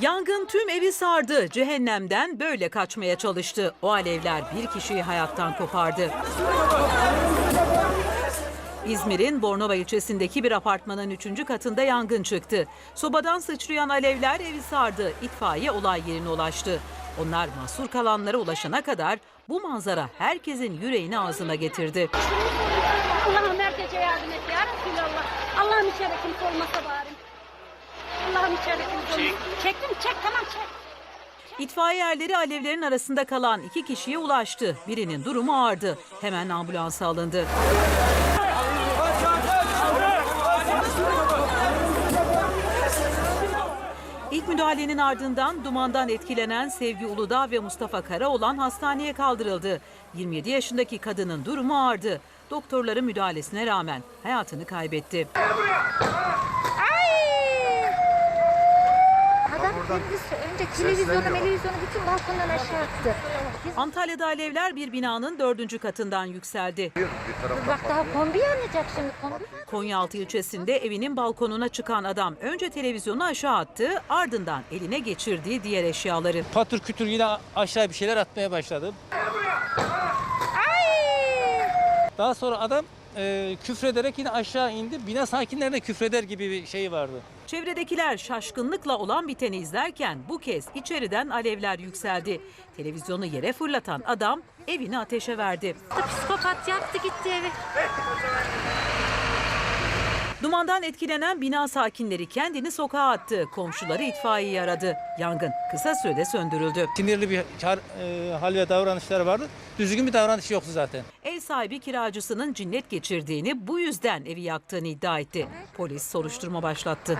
Yangın tüm evi sardı. Cehennemden böyle kaçmaya çalıştı. O alevler bir kişiyi hayattan kopardı. İzmir'in Bornova ilçesindeki bir apartmanın üçüncü katında yangın çıktı. Sobadan sıçrayan alevler evi sardı. İtfaiye olay yerine ulaştı. Onlar mahsur kalanlara ulaşana kadar bu manzara herkesin yüreğini ağzına getirdi. Allah'ım mertece yardım et ya Resulallah. Allah'ım içeri kimse olmasa bari. Allah'ım içeri kimse olmasa. Çektim çek tamam çek. İtfaiye erleri alevlerin arasında kalan iki kişiye ulaştı. Birinin durumu ağırdı. Hemen ambulansa alındı. İlk müdahalenin ardından dumandan etkilenen Sevgi Uludağ ve Mustafa Karaoğlan hastaneye kaldırıldı. 27 yaşındaki kadının durumu ağırdı. Doktorların müdahalesine rağmen hayatını kaybetti. Kendisi önce televizyonu, televizyonu bütün balkondan aşağı attı. Biz, Antalya'da alevler bir binanın dördüncü katından yükseldi. bak daha kombi yanacak şimdi kombi. Konyaaltı ilçesinde evinin balkonuna çıkan adam önce televizyonu aşağı attı, ardından eline geçirdiği diğer eşyaları. Patır kütür yine aşağı bir şeyler atmaya başladı. Daha sonra adam e, küfrederek yine aşağı indi. Bina sakinlerine küfreder gibi bir şey vardı. Çevredekiler şaşkınlıkla olan biteni izlerken bu kez içeriden alevler yükseldi. Televizyonu yere fırlatan adam evini ateşe verdi. Psikopat yaptı gitti evi. Dumandan etkilenen bina sakinleri kendini sokağa attı. Komşuları itfaiyeyi aradı. Yangın kısa sürede söndürüldü. Sinirli bir çar, e, hal ve davranışları vardı. Düzgün bir davranış yoktu zaten. Ev sahibi kiracısının cinnet geçirdiğini bu yüzden evi yaktığını iddia etti. Polis soruşturma başlattı.